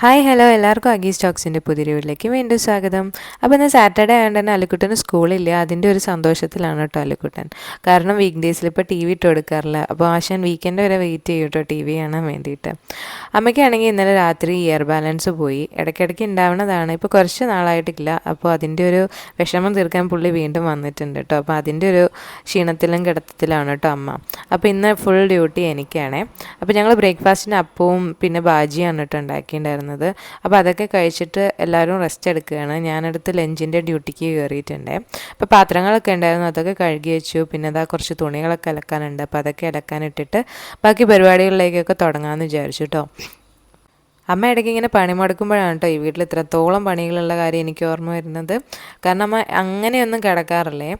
Hi hello എല്ലാവർക്കും അഗീസ് സ്റ്റോക്സിന്റെ പുതിയ വീട്ടിലേക്ക് വീണ്ടും സ്വാഗതം. അപ്പോൾ ഇന്ന് സാറ്റർഡേ ആയതുകൊണ്ട് തന്നെ അലിക്കുട്ടന് സ്കൂളില്ല അതിന്റെ ഒരു സന്തോഷത്തിലാണ് കേട്ടോ അലിക്കുട്ടൻ. കാരണം വീക്ക് ഡേയ്സിൽ ഇപ്പോൾ ടി വി ഇട്ട് കൊടുക്കാറില്ല. അപ്പോൾ ആശാൻ വീക്കെൻഡ് വരെ വെയിറ്റ് ചെയ്യും കേട്ടോ ടി വി കാണാൻ വേണ്ടിയിട്ട്. അമ്മയ്ക്കാണെങ്കിൽ ഇന്നലെ രാത്രി ഇയർ ബാലൻസ് പോയി. ഇടയ്ക്കിടയ്ക്ക് ഉണ്ടാവുന്നതാണ് ഇപ്പോൾ കുറച്ച് നാളായിട്ടില്ല. അപ്പോൾ അതിന്റെ ഒരു വിഷമം തീർക്കാൻ പുള്ളി വീണ്ടും വന്നിട്ടുണ്ട് കേട്ടോ. അപ്പോൾ അതിന്റെ ഒരു ക്ഷീണത്തിലും കിടത്തത്തിലാണ് കേട്ടോ അമ്മ. അപ്പോൾ ഇന്ന് ഫുൾ ഡ്യൂട്ടി എനിക്കാണേ. അപ്പോൾ ഞങ്ങൾ ബ്രേക്ക്ഫാസ്റ്റിന് അപ്പവും പിന്നെ ബാജിയാണ് കേട്ടോ ഉണ്ടാക്കിയിട്ടുണ്ടായിരുന്നത് അപ്പോൾ അതൊക്കെ കഴിച്ചിട്ട് എല്ലാവരും റെസ്റ്റ് എടുക്കുകയാണ്. ഞാനടുത്ത് ലഞ്ചിന്റെ ഡ്യൂട്ടിക്ക് കയറിയിട്ടുണ്ട് അപ്പോൾ പാത്രങ്ങളൊക്കെ ഉണ്ടായിരുന്നു. അതൊക്കെ കഴുകി വെച്ചു. പിന്നെ അതാ കുറച്ച് തുണികളൊക്കെ അലക്കാനുണ്ട്. അപ്പോൾ അതൊക്കെ അലക്കാനിട്ടിട്ട് ബാക്കി പരിപാടികളിലേക്കൊക്കെ തുടങ്ങാമെന്ന് വിചാരിച്ചു കേട്ടോ അമ്മ ഇടയ്ക്ക് ഇങ്ങനെ പണി മുടക്കുമ്പോഴാണ് കേട്ടോ ഈ വീട്ടിൽ ഇത്രത്തോളം പണികളുള്ള കാര്യം എനിക്ക് ഓർമ്മ വരുന്നത്. കാരണം അമ്മ അങ്ങനെയൊന്നും കിടക്കാറില്ലേ?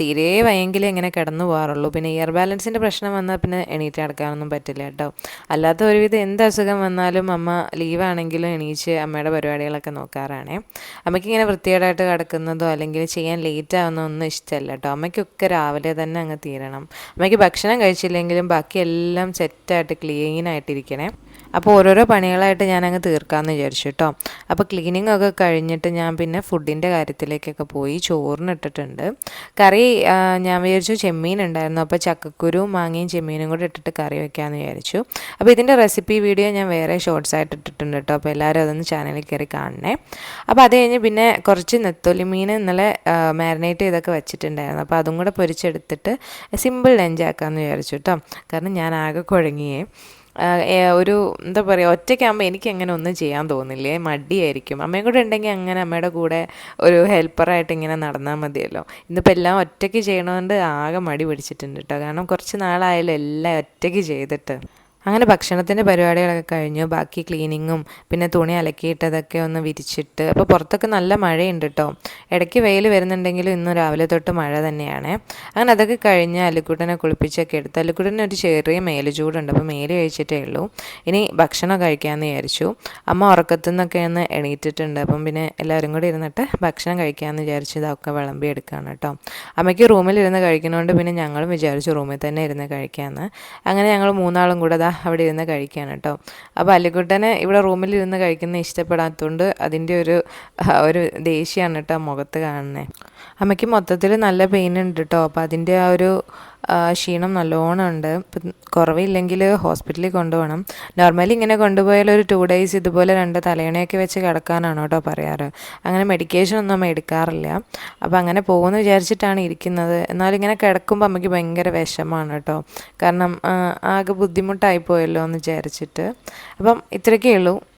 തീരെ വയെങ്കിലും ഇങ്ങനെ കിടന്നു പോകാറുള്ളൂ. പിന്നെ ഇയർ ബാലൻസിന്റെ പ്രശ്നം വന്നാൽ പിന്നെ എണീറ്റ് കിടക്കാനൊന്നും പറ്റില്ല കേട്ടോ. അല്ലാത്ത ഒരുവിധം എന്ത് അസുഖം വന്നാലും അമ്മ ലീവാണെങ്കിലും എണീച്ച് അമ്മയുടെ പരിപാടികളൊക്കെ നോക്കാറാണേ. അമ്മയ്ക്ക് ഇങ്ങനെ വൃത്തികേടായിട്ട് കിടക്കുന്നതോ അല്ലെങ്കിൽ ചെയ്യാൻ ലേറ്റ് ആവുന്നതൊന്നും ഇഷ്ടമല്ല കേട്ടോ. അമ്മയ്ക്കൊക്കെ രാവിലെ തന്നെ അങ്ങ് തീരണം. അമ്മയ്ക്ക് ഭക്ഷണം കഴിച്ചില്ലെങ്കിലും ബാക്കിയെല്ലാം സെറ്റായിട്ട് ക്ലീനായിട്ടിരിക്കണേ അപ്പോൾ ഓരോരോ പണികളായിട്ട് ഞാൻ ഞാനങ്ങ് തീർക്കാമെന്ന് വിചാരിച്ചു കേട്ടോ അപ്പോൾ ക്ലീനിങ് ഒക്കെ കഴിഞ്ഞിട്ട് ഞാൻ പിന്നെ ഫുഡിന്റെ കാര്യത്തിലേക്കൊക്കെ പോയി ചോറിനിട്ടിട്ടുണ്ട് കറി ഞാൻ വിചാരിച്ചു ചെമ്മീൻ ഉണ്ടായിരുന്നു. അപ്പോൾ ചക്കക്കുരുവും മാങ്ങയും ചെമ്മീനും കൂടെ ഇട്ടിട്ട് കറി വെക്കാമെന്ന് വിചാരിച്ചു. അപ്പോൾ ഇതിന്റെ റെസിപ്പി വീഡിയോ ഞാൻ വേറെ ഷോർട്സ് ആയിട്ട് ഇട്ടിട്ടുണ്ട് കേട്ടോ അപ്പോൾ എല്ലാവരും അതൊന്ന് ചാനലിൽ കയറി കാണണേ. അപ്പോൾ അത് കഴിഞ്ഞ് പിന്നെ കുറച്ച് നെത്തോലി മീൻ ഇന്നലെ മാരിനേറ്റ് ചെയ്തൊക്കെ വെച്ചിട്ടുണ്ടായിരുന്നു. അപ്പോൾ അതും കൂടെ പൊരിച്ചെടുത്തിട്ട് സിമ്പിൾ ലഞ്ച് ലഞ്ചാക്കാമെന്ന് വിചാരിച്ചു കേട്ടോ കാരണം ഞാൻ ആകെ കുഴങ്ങിയേ. ഒരു എന്താ പറയുക ഒറ്റയ്ക്കാകുമ്പോൾ എനിക്ക് അങ്ങനെ ഒന്നും ചെയ്യാൻ തോന്നില്ലേ. മടിയായിരിക്കും. അമ്മയും കൂടെ ഉണ്ടെങ്കിൽ അങ്ങനെ അമ്മയുടെ കൂടെ ഒരു ഹെൽപ്പറായിട്ട് ഇങ്ങനെ നടന്നാൽ മതിയല്ലോ. ഇന്നിപ്പോൾ എല്ലാം ഒറ്റയ്ക്ക് ചെയ്യണതുകൊണ്ട് ആകെ മടി പിടിച്ചിട്ടുണ്ട് കേട്ടോ കാരണം കുറച്ച് നാളായാലും എല്ലാം ഒറ്റയ്ക്ക് ചെയ്തിട്ട്. അങ്ങനെ ഭക്ഷണത്തിന്റെ പരിപാടികളൊക്കെ കഴിഞ്ഞു. ബാക്കി ക്ലീനിങ്ങും പിന്നെ തുണി അലക്കിയിട്ടതൊക്കെ ഒന്ന് വിരിച്ചിട്ട് അപ്പോൾ പുറത്തൊക്കെ നല്ല മഴയുണ്ട് കേട്ടോ ഇടയ്ക്ക് വെയിൽ വരുന്നുണ്ടെങ്കിലും ഇന്ന് രാവിലെ തൊട്ട് മഴ തന്നെയാണ്. അങ്ങനെ അതൊക്കെ കഴിഞ്ഞ് അല്ലിക്കുട്ടനെ കുളിപ്പിച്ചൊക്കെ എടുത്ത് അല്ലിക്കുട്ടന് ഒരു ചെറിയ മേൽ ചൂടുണ്ട് അപ്പോൾ മേൽ കഴിച്ചിട്ടേ ഉള്ളൂ. ഇനി ഭക്ഷണം കഴിക്കാമെന്ന് വിചാരിച്ചു. അമ്മ ഉറക്കത്തു നിന്നൊക്കെ ഒന്ന് എണീറ്റിട്ടുണ്ട് അപ്പം പിന്നെ എല്ലാവരും കൂടി ഇരുന്നിട്ട് ഭക്ഷണം കഴിക്കാമെന്ന് വിചാരിച്ചു ഇതൊക്കെ വിളമ്പി എടുക്കുകയാണ് കേട്ടോ അമ്മയ്ക്ക് റൂമിൽ ഇരുന്ന് കഴിക്കുന്നതുകൊണ്ട് പിന്നെ ഞങ്ങളും വിചാരിച്ചു റൂമിൽ തന്നെ ഇരുന്ന് കഴിക്കാമെന്ന് അങ്ങനെ ഞങ്ങൾ മൂന്നാളും കൂടെ അതാ അവിടെ ഇരുന്ന് കഴിക്കുകയാണ് കേട്ടോ. അപ്പോൾ അല്ലിക്കുട്ടനെ ഇവിടെ റൂമിൽ ഇരുന്ന് കഴിക്കുന്ന ഇഷ്ടപ്പെടാത്തതുകൊണ്ട് അതിന്റെ ഒരു ഒരു ദേഷ്യമാണ് കേട്ടോ മുഖത്ത് കാണുന്നത്. അമ്മയ്ക്ക് മൊത്തത്തിൽ നല്ല പെയിൻ ഉണ്ട് കേട്ടോ. അപ്പോൾ അതിന്റെ ആ ഒരു ക്ഷീണം നല്ലോണം ഉണ്ട്. കുറവില്ലെങ്കിൽ ഹോസ്പിറ്റലിൽ കൊണ്ടുപോകണം. നോർമലി ഇങ്ങനെ കൊണ്ടുപോയാൽ ഒരു ടു ഡേയ്സ് ഇതുപോലെ രണ്ട് തലയണയൊക്കെ വെച്ച് കിടക്കാനാണ് കേട്ടോ പറയാറ്. അങ്ങനെ മെഡിക്കേഷൻ ഒന്നും എടുക്കാറില്ല. അപ്പോൾ അങ്ങനെ പോകുമെന്ന് വിചാരിച്ചിട്ടാണ് ഇരിക്കുന്നത്. എന്നാലും ഇങ്ങനെ കിടക്കുമ്പോൾ അമ്മയ്ക്ക് ഭയങ്കര വിഷമമാണ് കേട്ടോ. കാരണം ആകെ ബുദ്ധിമുട്ടായി പോയല്ലോ എന്ന് വിചാരിച്ചിട്ട്. അപ്പം ഇത്രയൊക്കെ ഉള്ളൂ.